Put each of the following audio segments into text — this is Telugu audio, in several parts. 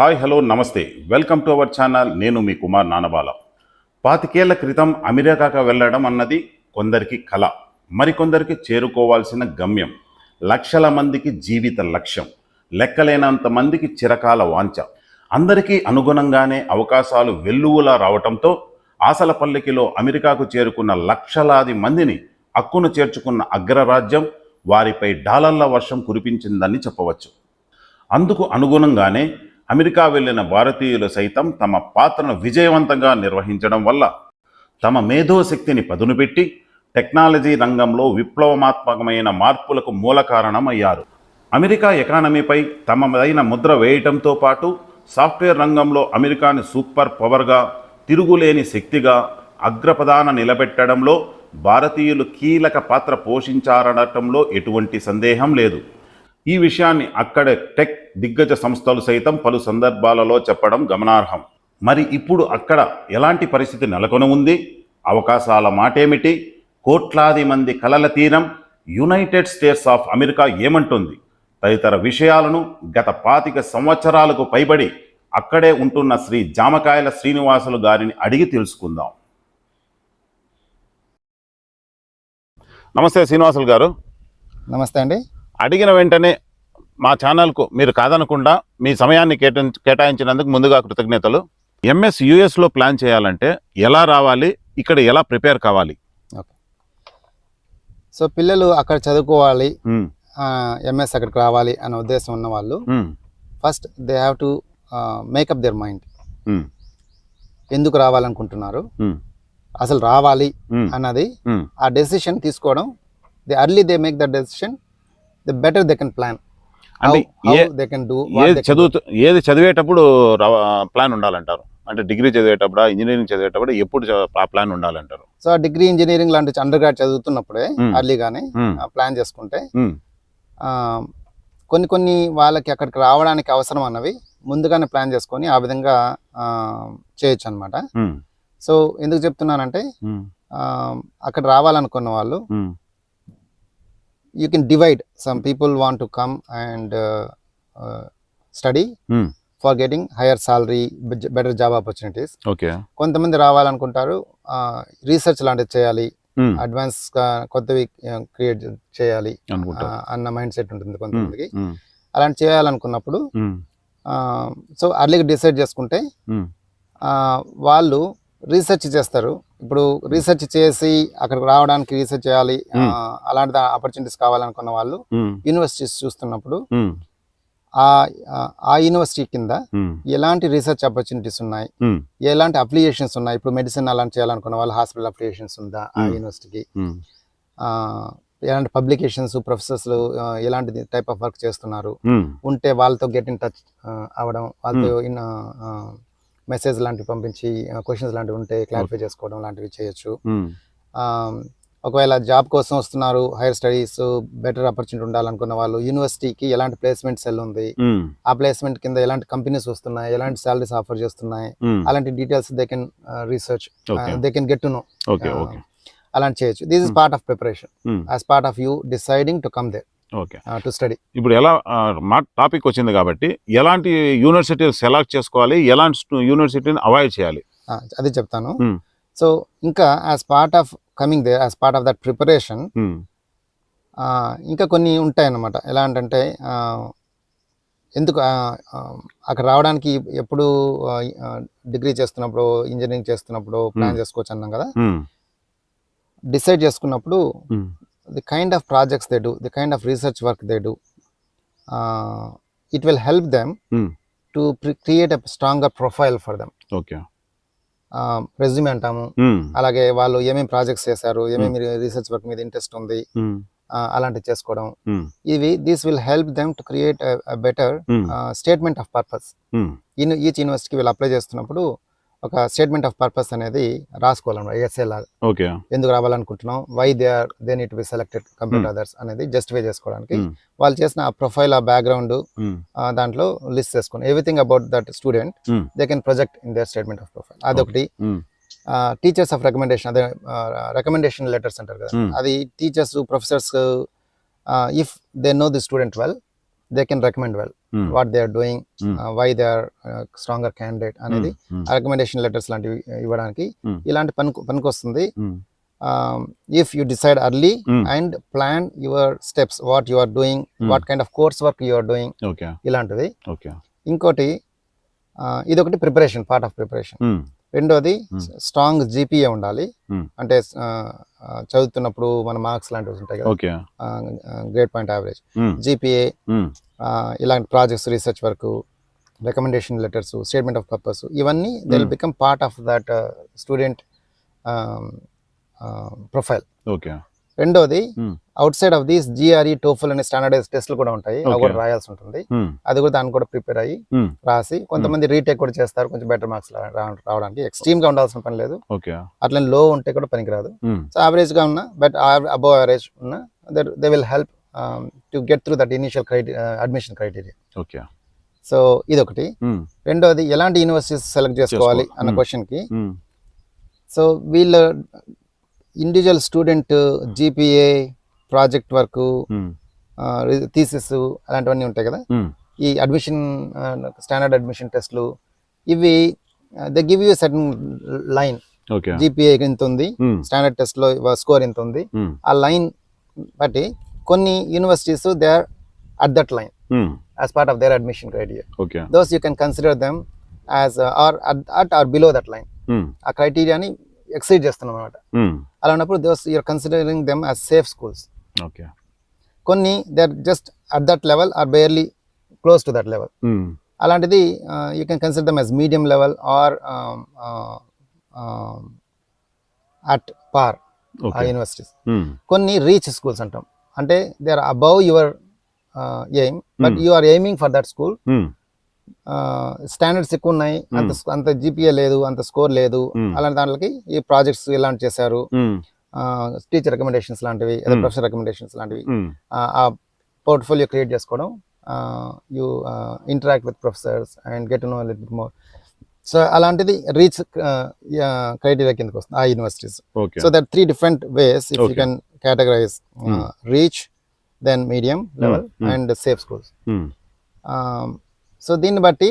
హాయ్ హలో నమస్తే. Welcome to our channel. నేను మీ కుమార్ నానబాల. పాతికేళ్ళ క్రితం అమెరికాకు వెళ్ళడం అన్నది కొందరికి కళ మరికొందరికి చేరుకోవాల్సిన గమ్యం. లక్షల మందికి జీవిత లక్ష్యం. లెక్కలేనంత మందికి చిరకాల వాంఛ. అందరికీ అనుగుణంగానే అవకాశాలు వెల్లువలా రావటంతో ఆశల పల్లకిలో అమెరికాకు చేరుకున్న లక్షలాది మందిని అక్కును చేర్చుకున్న అగ్రరాజ్యం వారిపై డాలర్ల వర్షం కురిపించిందని చెప్పవచ్చు. అందుకు అనుగుణంగానే అమెరికా వెళ్ళిన భారతీయులు సైతం తమ పాత్రను విజయవంతంగా నిర్వహించడం వల్ల తమ మేధోశక్తిని పదును పెట్టి టెక్నాలజీ రంగంలో విప్లవాత్మకమైన మార్పులకు మూల కారణమయ్యారు. అమెరికా ఎకానమీపై తమదైన ముద్ర వేయటంతో పాటు సాఫ్ట్వేర్ రంగంలో అమెరికాని సూపర్ పవర్గా తిరుగులేని శక్తిగా అగ్రప్రధాన నిలబెట్టడంలో భారతీయులు కీలక పాత్ర పోషించారనటంలో ఎటువంటి సందేహం లేదు. ఈ విషయాన్ని అక్కడ టెక్ దిగ్గజ సంస్థలు సైతం పలు సందర్భాలలో చెప్పడం గమనార్హం. మరి ఇప్పుడు అక్కడ ఎలాంటి పరిస్థితి నెలకొని ఉంది? అవకాశాల మాటేమిటి? కోట్లాది మంది కలల తీరం యునైటెడ్ స్టేట్స్ ఆఫ్ అమెరికా ఏమంటుంది? తదితర విషయాలను గత పాతిక సంవత్సరాలకు పైబడి అక్కడే ఉంటున్న శ్రీ జామకాయల శ్రీనివాసులు గారిని అడిగి తెలుసుకుందాం. నమస్తే శ్రీనివాసులు గారు. నమస్తే అండి. అడిగిన వెంటనే మా ఛానల్కు మీరు కాదనకుండా మీ సమయాన్ని కేటా కేటాయించినందుకు ముందుగా కృతజ్ఞతలు. ఎంఎస్ యుఎస్లో ప్లాన్ చేయాలంటే ఎలా రావాలి ఇక్కడ ఎలా ప్రిపేర్ కావాలి? సో పిల్లలు అక్కడ చదువుకోవాలి ఎంఎస్ అక్కడికి రావాలి అనే ఉద్దేశం ఉన్న వాళ్ళు first they have to make up their mind. ఎందుకు రావాలనుకుంటున్నారు? అసలు రావాలి అన్నది ఆ డెసిషన్ తీసుకోవడం the early they make the decision the better they can plan. అంటే ఏది చదివేటప్పుడు ప్లాన్ ఉండాలంటారు? అంటే డిగ్రీ చదివేటప్పుడు ఇంజనీరింగ్ చదివేటప్పుడు ఎప్పుడు ఆ ప్లాన్ ఉండాలంటారు? సో డిగ్రీ ఇంజనీరింగ్ లాంటి అండర్ గ్రాడ్ చదువుతున్నప్పుడే Hmm. అర్లీగానే ఉమ్, ప్లాన్ చేసుకుంటే ఉమ్, ఆ, కొన్ని కొన్ని వాళ్ళకి అక్కడికి రావడానికి అవసరం అన్నవి ముందుగానే ప్లాన్ చేసుకొని ఆ విధంగా చేయొచ్చు అనమాట సో ఎందుకు చెప్తున్నానంటే అక్కడ రావాలనుకున్న వాళ్ళు ఉమ్, you can divide some people want to come and study um, for getting higher salary better job opportunities okay కొంతమంది రావాలనుకుంటారు రీసెర్చ్ లాంటిది చేయాలి ఉమ్, అడ్వాన్స్గా కొత్తవి క్రియేట్ చేయాలి ఆ, అనుకుంటా అన్న మైండ్ సెట్ ఉంటుంది కొంతమందికి. ఉమ్, అలాంటి చేయాలనుకున్నప్పుడు ఉమ్, సో అర్లీగా డిసైడ్ చేసుకుంటే ఉమ్, ఆ, వాళ్ళు రీసెర్చ్ చేస్తారు. ఇప్పుడు రీసెర్చ్ చేసి అక్కడికి రావడానికి రీసెర్చ్ చేయాలి. అలాంటి ఆపర్చునిటీస్ కావాలనుకున్న వాళ్ళు యూనివర్సిటీస్ చూస్తున్నప్పుడు ఆ యూనివర్సిటీ కింద ఎలాంటి రీసెర్చ్ ఆపర్చునిటీస్ ఉన్నాయి? ఎలాంటి అప్లికేషన్స్ ఉన్నాయి? ఇప్పుడు మెడిసిన్ అలాంటి చేయాలనుకున్న వాళ్ళు హాస్పిటల్ అప్లికేషన్స్ ఉందా ఆ. యూనివర్సిటీకి? ఎలాంటి పబ్లికేషన్స్ ప్రొఫెసర్స్ ఎలాంటి టైప్ ఆఫ్ వర్క్ చేస్తున్నారు? ఉంటే వాళ్ళతో గెట్ ఇన్ టచ్ అవ్వడం వాళ్ళతో ఇన్ మెసేజ్ లాంటివి పంపించి క్వశ్చన్స్ లాంటివి ఉంటే క్లారిఫై చేసుకోవడం లాంటివి చేయొచ్చు. ఒకవేళ జాబ్ కోసం వస్తున్నారు హైయర్ స్టడీస్ బెటర్ ఆపర్చునిటీ ఉండాలనుకున్న వాళ్ళు యూనివర్సిటీకి ఎలాంటి ప్లేస్మెంట్ సెల్ ఉంది? ఆ ప్లేస్మెంట్ కింద ఎలాంటి కంపెనీస్ వస్తున్నాయి? ఎలాంటి సాలరీస్ ఆఫర్ చేస్తున్నాయి? అలాంటి details they can research they can get to know అలాంటి చేయొచ్చు. This is. Part of preparation as part of you deciding to come they okay. To study ఇప్పుడు ఎలా మా టాపిక్ వచ్చింది కాబట్టి ఎలాంటి యూనివర్సిటీలు సెలెక్ట్ చేసుకోవాలి? ఎలాంటి స్టూ- యూనివర్సిటీని అవాయిడ్ చేయాలి? అది చెప్తాను. Hmm. సో ఇంకా as part of coming they as part of that preparation ఇంకా కొన్ని ఉంటాయి అన్నమాట ఎలా అంటే ఎందుకు అక్కడ రావడానికి ఎప్పుడు డిగ్రీ చేస్తున్నప్పుడు ఇంజనీరింగ్ చేస్తున్నప్పుడు ప్లాన్ Hmm. చేసుకోవచ్చు అన్నాం కదా. డిసైడ్ చేసుకున్నప్పుడు ఉమ్, the kind of projects they do the kind of research work they do it will help them Hmm. To create a stronger profile for them okay resume అంటాము. ఉమ్, అలాగే వాళ్ళు ఏమేమి ప్రాజెక్ట్స్ చేశారు ఏమేమి రీసెర్చ్ వర్క్ మీద ఇంట్రెస్ట్ ఉంది ఆ, అలాంటివి చేసుకోవడం. ఇవి this will help them to create better statement of purpose in each యూనివర్సిటీకి వీళ్ళు అప్లై చేస్తున్నప్పుడు ఒక స్టేట్మెంట్ ఆఫ్ పర్పస్ అనేది రాసుకోవాలన్నమాట ఎస్ఏ లాగా. ఓకే. ఎందుకు రావాలనుకుంటున్నాం? Why they are they need be selected Hmm. Others అనేది జస్టిఫై చేసుకోవడానికి ఉమ్, వాళ్ళు చేసిన ఆ ప్రొఫైల్ ఆ బ్యాక్గ్రౌండ్ ఉమ్, దాంట్లో లిస్ట్ చేసుకుని everything about that student Hmm. They can project in their statement of profile అదొకటి. టీచర్స్ ఆఫ్ రికమెండేషన్ అదే రికమెండేషన్ లెటర్స్ అంటారు కదా. Hmm. అది teachers professors if they know the student well they can recommend well Hmm. What they are doing Hmm. Why they are stronger candidate అనేది Hmm. రికమెండేషన్ లెటర్స్ లాంటివి ఇవ్వడానికి Hmm. ఇలాంటి పనికి పనికొస్తుంది Hmm. If you decide early Hmm. And plan your steps what you are doing Hmm. What kind of course work you are doing ఇలాంటివి ఇంకోటి uh, ఇదొకటి preparation part of preparation Hmm. రెండోది. స్ట్రాంగ్ జీపీఏ ఉండాలి. అంటే చదువుతున్నప్పుడు మన మార్క్స్ లాంటివి ఉంటాయి కదా గ్రేట్ పాయింట్ యావరేజ్. జీపీఏ. ఇలాంటి projects research work recommendation letters statement of purpose ఇవన్నీ they will. Become part of that student profile okay రెండోది. Outside of these GRE TOEFL అనే స్టాండర్డైజ్ టెస్ట్లు కూడా ఉంటాయి అవి. కూడా రాయాల్సి ఉంటుంది. అది కూడా దాన్ని కూడా ప్రిపేర్ అయ్యి. రాసి కొంతమంది రీటేక్ కూడా చేస్తారు కొంచెం బెటర్ మార్క్స్ రావడానికి ఎక్స్ట్రీమ్గా ఉండాల్సిన పని లేదు అట్లా లో ఉంటే కూడా పనికిరాదు. సో యావరేజ్గా ఉన్న బట్ అబౌవ్ యావరేజ్ ఉన్న they will help to get through that initial criteria admission criteria okay so ఇదొకటి. రెండోది ఎలాంటి యూనివర్సిటీస్ సెలెక్ట్ చేసుకోవాలి చేసుకో- అన్న. క్వశ్చన్కి. సో వీళ్ళ individual student GPA project work. Thesis అలాంటివన్నీ ఉంటాయి కదా Hmm. ఈ అడ్మిషన్ స్టాండర్డ్ అడ్మిషన్ టెస్ట్లు ఇవి the give you certain line GPA ఇంత ఉంది. స్టాండర్డ్ టెస్ట్లో స్కోర్ ఇంత ఉంది Hmm. ఆ లైన్ బట్టి కొన్ని universities they are at that line. As part of their admission criteria okay those you can consider them as are at or below that line. ఆ క్రైటీరియాని ఎక్సైడ్ చేస్తున్నాం అనమాట. అలా ఉన్నప్పుడు those you're considering them as safe schools okay కొన్ని they are just at that level or barely close to that level. అలాంటిది you can consider them as medium level or at par ఆ యూనివర్సిటీస్. కొన్ని రీచ్ స్కూల్స్ అంటాం అంటే they are above your aim but. You are aiming for that school. Standards ఎక్కువ ఉన్నాయి అంత అంత జీపీఏ లేదు అంత స్కోర్ లేదు. అలాంటి దాంట్లోకి ఈ ప్రాజెక్ట్స్ ఇలాంటి చేశారు. టీచర్ రికమెండేషన్స్ లాంటివి లేదా. ప్రొఫెసర్ రికమెండేషన్స్ లాంటివి. ఆ పోర్ట్ఫోలియో క్రియేట్ చేసుకోవడం you interact with professors and get know little bit more so అలాంటిది రీచ్ క్రైటీరియా కిందకి వస్తుంది ఆ universities so that three different ways if you. Can categorise. Reach then medium level. And safe schools. So దీన్ని బట్టి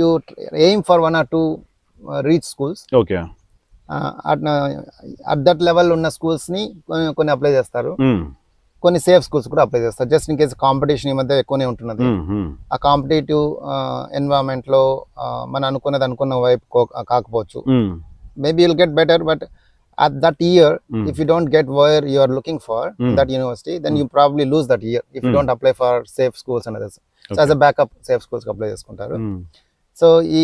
you aim for one or two reach schools okay at that level ఉన్న స్కూల్స్ని కొన్ని అప్లై చేస్తారు. Hmm. కొన్ని సేఫ్ స్కూల్స్ కూడా అప్లై చేస్తారు. జస్ట్ ఇన్ కేసు కాంపిటీషన్ ఈ మధ్య ఎక్కువనే ఉంటున్నది. Hmm, hmm. ఆ కాంపిటేటివ్ ఎన్వైరన్మెంట్లో మనం అనుకున్నది అనుకున్న వైపు కాకపోవచ్చు. Maybe will get better but at that year if you don't get where you looking for that university then you probably lose that year if you don't apply for safe schools అనేది as Okay. a backup safe schools apply చేసుకుంటారు Hmm. సో ఈ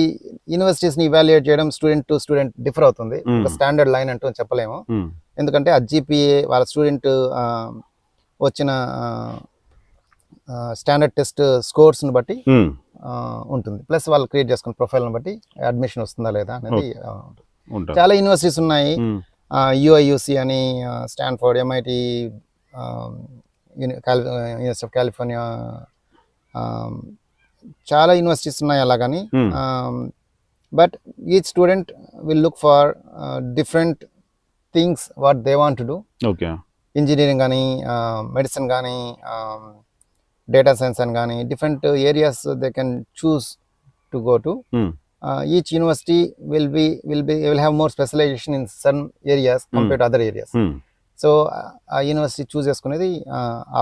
యూనివర్సిటీస్ని ఇవాల్యుయేట్ చేయడం స్టూడెంట్ టు స్టూడెంట్ డిఫర్ అవుతుంది Hmm. ఒక స్టాండర్డ్ లైన్ అంటూ చెప్పలేము Hmm. ఎందుకంటే ఆ జీపీఏ వాళ్ళ స్టూడెంట్ వచ్చిన స్టాండర్డ్ టెస్ట్ స్కోర్స్ని బట్టి Hmm. ఉంటుంది ప్లస్ వాళ్ళు క్రియేట్ చేసుకున్న ప్రొఫైల్ని బట్టి అడ్మిషన్ వస్తుందా లేదా అనేది ఉంటుంది. చాలా యూనివర్సిటీస్ ఉన్నాయి Hmm. యుఐయుసి అని Stanford MIT University of California చాలా యూనివర్సిటీస్ ఉన్నాయి అలాగని. But each student will look for different things what they want to do okay engineering కానీ మెడిసిన్ కానీ డేటా సైన్స్ అని కానీ different areas they can choose to go to. Each university will be will be will have more specialisation in certain areas compare to other areas. So ఆ యూనివర్సిటీ చూస్ చేసుకునేది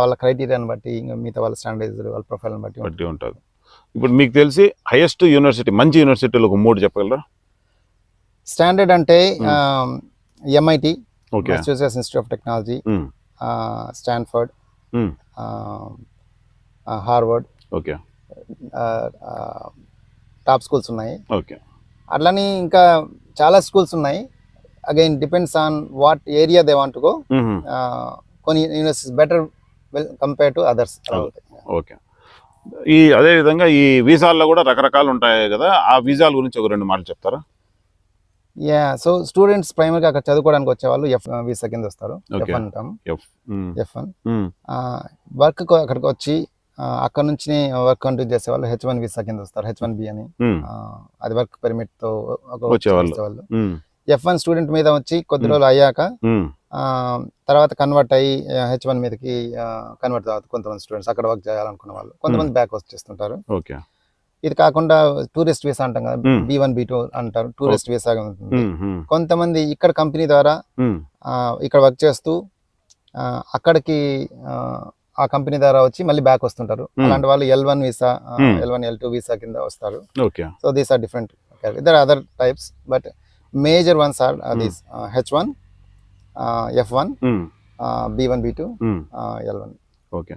వాళ్ళ క్రైటీరియాని బట్టి ఇంకా మిగతా వాళ్ళ స్టాండర్డైజ్ వాళ్ళ ప్రొఫైల్ని బట్టి ఉంటుంది. బట్టి ఉంటుంది. ఇప్పుడు మీకు తెలిసి హైయెస్ట్ యూనివర్సిటీ మంచి యూనివర్సిటీలు ఒక మూడు చెప్పగలరా? స్టాండర్డ్ అంటే MIT okay Massachusetts Institute of Technology. Stanford. Harvard okay top schools ఉన్నాయి. ఓకే అట్లని ఇంకా చాలా స్కూల్స్ ఉన్నాయి. Again depends on what area they want go. కొన్ని universities better well compare to others okay ఈ అదే విధంగా ఈ వీసాల్లో కూడా రకరకాలు ఉంటాయి కదా ఆ వీసాల గురించి ఒక రెండు మాటలు చెప్తారా? యా సో స్టూడెంట్స్ ప్రైమరీగా అక్కడ చదువుకోవడానికి వచ్చే వాళ్ళు ఎఫ్ వీసా కింద వస్తారు. ఎఫ్ అంటాం ఎఫ్ వన్. వర్క్ అక్కడికి వచ్చి ఆ, అక్కడ నుంచి వర్క్ కంటిన్యూ చేసే వాళ్ళు హెచ్ వన్ వీసా కింద వస్తారు హెచ్ వన్ బి అని. Hmm. ఆ, అది వర్క్ పెర్మిట్తో వచ్చేవాళ్ళు. ఎఫ్ వన్ స్టూడెంట్ మీద వచ్చి కొద్ది. రోజులు అయ్యాక తర్వాత కన్వర్ట్ అయ్యి హెచ్ వన్ మీదకి కన్వర్ట్ అవుతుంది కొంతమంది స్టూడెంట్స్ అక్కడ వర్క్ చేయాలనుకున్న వాళ్ళు. కొంతమంది బ్యాక్ వచ్చేస్తుంటారు ఓకే. ఇది కాకుండా టూరిస్ట్ వీసా అంటాం కదా. బి వన్ బి టూ అంటారు. టూరిస్ట్ వీసా కొంతమంది ఇక్కడ కంపెనీ ద్వారా ఇక్కడ వర్క్ చేస్తూ అక్కడికి ఆ, కంపెనీ ద్వారా వచ్చి మళ్ళీ బ్యాక్ వస్తుంటారు. అలాంటి వాళ్ళు L one visa. L one L two visa కింద వస్తారు. So these are different there other types but major ones are these H one F one B one B two L one. Okay.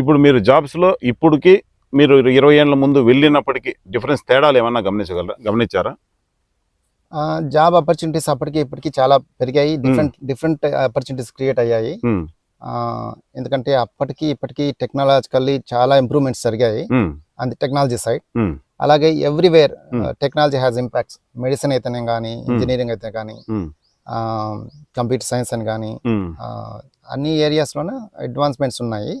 ఇప్పుడు మీరు జాబ్స్లో ఇప్పుడుకి మీరు ఇరవై ఏళ్ళ ముందు వెళ్ళినప్పటికీ డిఫరెన్స్ తేడాలు ఏమన్నా గమనించగలరా? గమనించారా? జాబ్ ఆపర్చునిటీస్ అప్పటికి ఇప్పటికి చాలా పెరిగాయి. డిఫరెంట్ డిఫరెంట్ ఆపర్చునిటీస్ క్రియేట్ అయ్యాయి. ఎందుకంటే అప్పటికి ఇప్పటికి టెక్నాలజికల్లీ చాలా ఇంప్రూవ్మెంట్స్ జరిగాయి. The technology side. అలాగే everywhere Hmm. Technology has impacts medicine అయితేనే కానీ ఇంజనీరింగ్ అయితే కానీ కంప్యూటర్ సైన్స్ అని కానీ ఉమ్, అన్ని ఏరియాస్లోనే అడ్వాన్స్మెంట్స్ ఉన్నాయి.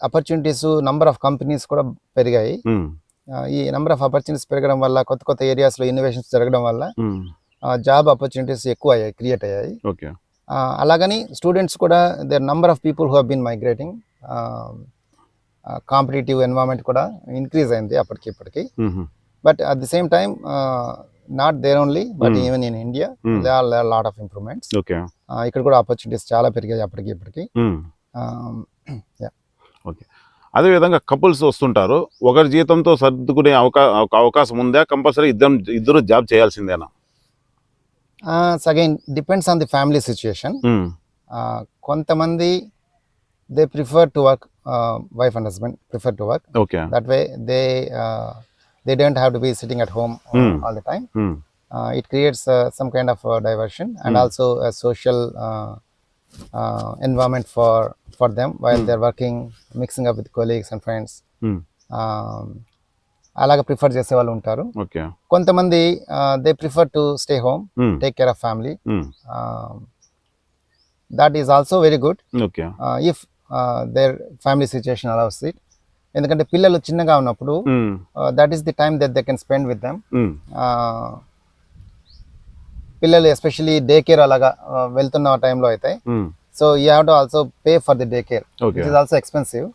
ఆపర్చునిటీస్ నంబర్ ఆఫ్ కంపెనీస్ కూడా పెరిగాయి. ఉమ్, ఆ, ఈ నంబర్ ఆఫ్ ఆపర్చునిటీస్ పెరగడం వల్ల కొత్త కొత్త ఏరియాస్లో ఇన్నోవేషన్స్ జరగడం వల్ల జాబ్ ఆపర్చునిటీస్ ఎక్కువ అయ్యాయి క్రియేట్ అయ్యాయి. ఆ, అలాగని స్టూడెంట్స్ కూడా their number of people who been migrating competitive environment కూడా ఇంక్రీజ్ అయింది అప్పటికి ఇప్పటికి. But at the same time not their only but. Even in India. There lot of improvements ఇక్కడ కూడా ఆపర్చునిటీస్ చాలా పెరిగాయి అప్పటికి ఇప్పటికి. ఉమ్. Um, అదేవిధంగా కపుల్స్ వస్తుంటారు ఒకరి జీతంతో సర్దుకునే అవకాశం ఉందా? కంపల్సరీ ఇద్దరు ఇద్దరు జాబ్ చేయాల్సిందేనా? uh, so again depends on the family situation um, Uh, కొంతమంది they prefer to work wife and husband prefer to work okay that way they they don't have to be sitting at home Hmm. All the time um, uh, it creates uh, some kind of uh, diversion and Hmm. also a social uh, uh, environment for for them while Hmm. they're working mixing up with colleagues and friends um, um, అలాగ ప్రిఫర్ చేసే వాళ్ళు ఉంటారు ఓకే కొంతమంది they prefer to stay home um, take care of family um, that is also very good okay if their family situation allows it ఎందుకంటే పిల్లలు చిన్నగా ఉన్నప్పుడు that is the time that they can spend with them పిల్లలు ఎస్పెషలీ డే కేర్ అలాగా వెళ్తున్న టైంలో అయితే so you have to also pay for the day care it is also expensive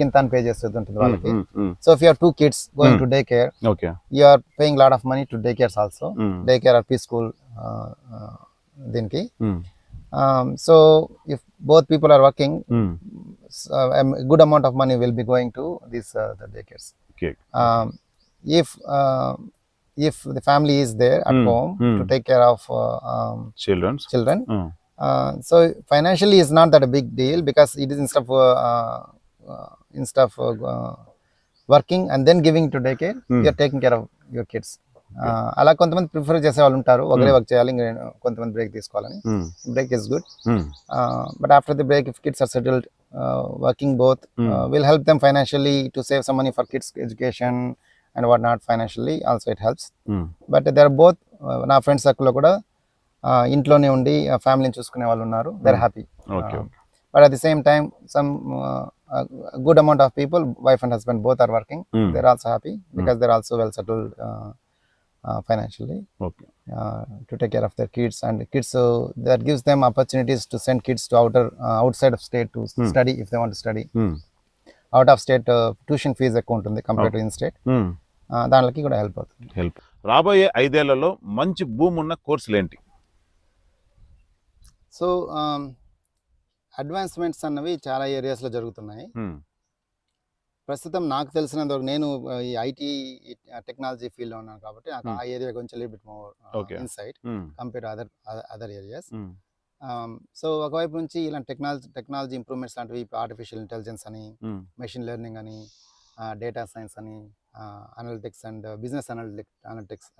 ఇంత అని పే చేస్తుంది ఉంటుంది వాళ్ళకి. Um, um, so if you two kids going to day care okay you are paying lot of money to day cares also day care or preschool దీనికి. Um, so if both people are working, mm. uh, a good amount of money will be going to these uh, the daycares. Okay. Um, if uh, if the family is there at mm. home mm. to take care of uh, um, children, children. Mm. Uh, so financially it's not that a big deal because it is instead of uh, uh, instead of uh, uh, working and then giving to daycare, mm. you are taking care of your kids. అలా కొంతమంది ప్రిఫర్ చేసే వాళ్ళు ఉంటారు. ఒకరే వర్క్ చేయాలి ఇంక కొంతమంది బ్రేక్ తీసుకోవాలని. Break is good but after the break if kids are settled working both will help them financially to save some money for kids education and what not financially also it helps but they are both నా ఫ్రెండ్స్ సర్కిల్లో కూడా ఇంట్లోనే ఉండి ఫ్యామిలీని చూసుకునే వాళ్ళు ఉన్నారు. They are happy but at the same time some good amount of people wife and husband both are working they are also happy because they are also well settled financially okay to take care of their kids and kids so that gives them opportunities to send kids to outer uh, outside of state to study if they want to study out of state tuition fees ఎక్కువ ఉంటుంది కంపేర్ టు ఇన్ స్టేట్ దానికి కూడా హెల్ప్ అవుతుంది హెల్ప్ రాబోయే ఐదేళ్ళలో మంచి భూమి ఉన్న కోర్సులు ఏంటి సో అడ్వాన్స్మెంట్స్ అన్నవి చాలా ఏరియాస్లో జరుగుతున్నాయి Hmm. ప్రస్తుతం నాకు తెలిసినంత వరకు నేను ఈ ఐటీ టెక్నాలజీ ఫీల్డ్లో ఉన్నాను కాబట్టి నాకు. ఆ ఏరియా గురించి little bit more. Insight. Compare to other other areas. So ఒకవైపు నుంచి ఇలాంటి టెక్నాలజీ టెక్నాలజీ ఇంప్రూవ్మెంట్స్ లాంటివి ఆర్టిఫిషియల్ ఇంటెలిజెన్స్ అని. మెషిన్ లెర్నింగ్ అని డేటా సైన్స్ అని analytics and business analytic analytics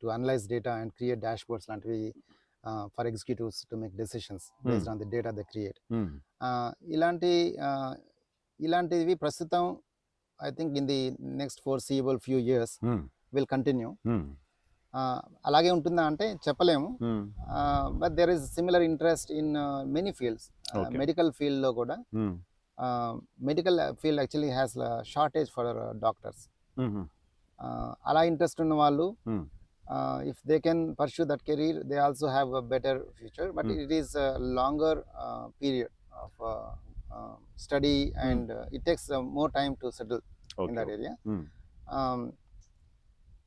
to analyze data and create dashboards లాంటివి for executives to make decisions based on the data the create. ఇలాంటి ఇలాంటివి ప్రస్తుతం I think in the next four సీబుల్ few years. Will continue. అలాగే ఉంటుందా అంటే చెప్పలేము. But there is similar interest in many fields. Medical ఫీల్డ్లో కూడా. Medical field actually has shortage for doctors. అలా ఇంట్రెస్ట్ ఉన్న వాళ్ళు Hmm. uh, if they can pursue that career, they also have a better future. But Mm. it is a longer uh, period of uh, uh, study, and uh, it takes uh, more time to settle in okay that area. Hmm. Um,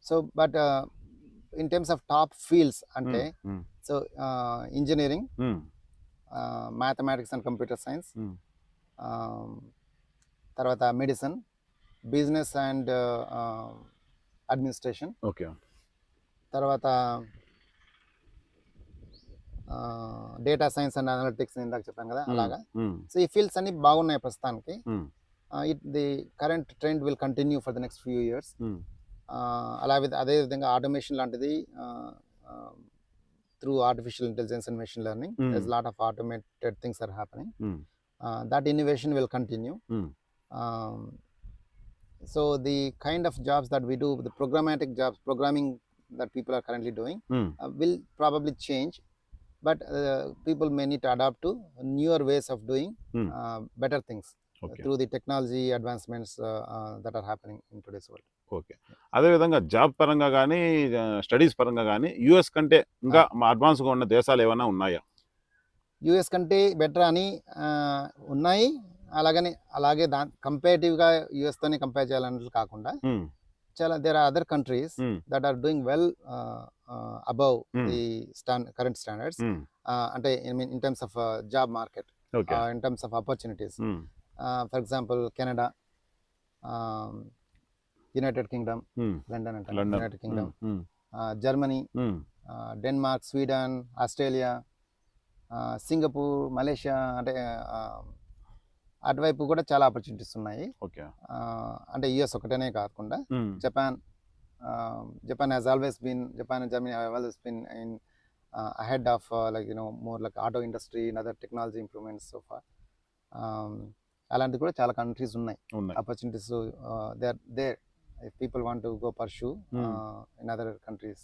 so, but uh, in terms of top fields, ante Hmm. so uh, engineering, Hmm. uh, mathematics and computer science, Hmm. um, తర్వాత medicine business and administration okay తర్వాత డేటా సైన్స్ అండ్ అనలిటిక్స్ ఇందాక చెప్పాను కదా. అలాగా. సో ఈ ఫీల్డ్స్ అన్ని బాగున్నాయి ప్రస్తుతానికి. It the current trend will continue for the next few years. అలా అదే విధంగా ఆటోమేషన్ లాంటిది through artificial intelligence and machine learning. Thus lot of automated things are happening. That innovation will continue Hmm. Um, so the kind of jobs that we do, the programmatic jobs, programming that people are currently doing, Hmm. But people may need adapt to newer ways of doing better things through the technology advancements that are happening in today's world okay అదేవిధంగా జాబ్ పరంగా కానీ స్టడీస్ పరంగా కానీ యుఎస్ కంటే ఇంకా మా అడ్వాన్స్గా ఉన్న దేశాలు ఏమైనా ఉన్నాయా? యుఎస్ కంటే బెటర్ అని ఉన్నాయి. అలాగని అలాగే దా కంపేరిటివ్గా యుఎస్తోనే కంపేర్ చేయాలన్నట్లు కాకుండా there are other countries mm. that are doing well uh, uh, above mm. the stand, current standards mm. uh, and I, mean in terms of uh, job market okay. Uh, in terms of opportunities mm. uh, for example canada um, united kingdom mm. london and london. united kingdom mm. uh, germany mm. uh, denmark sweden australia uh, singapore malaysia and, uh, uh, అటువైపు కూడా చాలా ఆపర్చునిటీస్ ఉన్నాయి. ఓకే. అంటే యుఎస్ ఒకటేనే కాకుండా Japan Japan has always been Japan Germany's been in ahead of like you know more like auto industry other technology improvements of అలాంటివి కూడా చాలా కంట్రీస్ ఉన్నాయి. Opportunities there there people want go pursue in other countries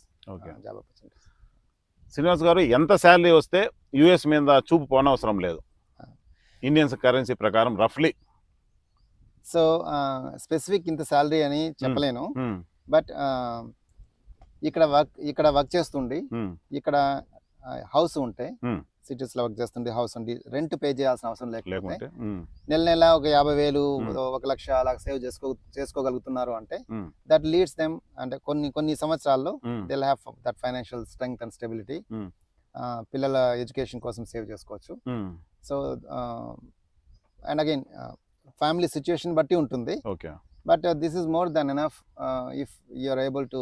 job opportunities Srinivas garu ఎంత శాలరీ వస్తే యూఎస్ మీద చూపు పోనవసరం లేదు. ఇండియన్స్ కరెన్సీ ప్రకారం రఫ్లీ సో స్పెసిఫిక్ ఇంత శాలరీ అని చెప్పలేను. బట్ ఇక్కడ వర్క్ ఇక్కడ వర్క్ చేస్తుండి. ఇక్కడ హౌస్ ఉంటే Hmm. సిటీస్లో వర్క్ చేస్తుండే హౌస్ ఉండి రెంట్ పే చేయాల్సిన అవసరం లేకపోతే నెల నెల ఒక యాభై వేలు Hmm. ఒక లక్ష అలా సేవ్ చేసుకో చేసుకోగలుగుతున్నారు అంటే Hmm. దట్ లీడ్స్ దెమ్ అంటే కొన్ని కొన్ని సంవత్సరాల్లో ఉమ్, they have that financial strength and stability Hmm. పిల్లల ఎడ్యుకేషన్ కోసం సేవ్ చేసుకోవచ్చు. So and again family situation బట్టి ఉంటుంది. Okay. But this is more then enough if you're able to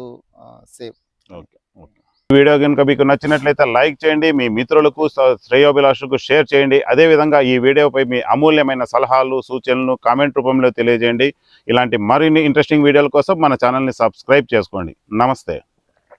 save. Okay okay. Video కనుక మీకు నచ్చినట్లయితే లైక్ చేయండి మీ మిత్రులకు శ్రేయోభిలాషులకు షేర్ చేయండి. అదేవిధంగా ఈ వీడియోపై మీ అమూల్యమైన సలహాలు సూచనలు కామెంట్ రూపంలో తెలియజేయండి. ఇలాంటి మరిన్ని ఇంట్రెస్టింగ్ వీడియోల కోసం మన ఛానల్ని సబ్స్క్రైబ్ చేసుకోండి. నమస్తే.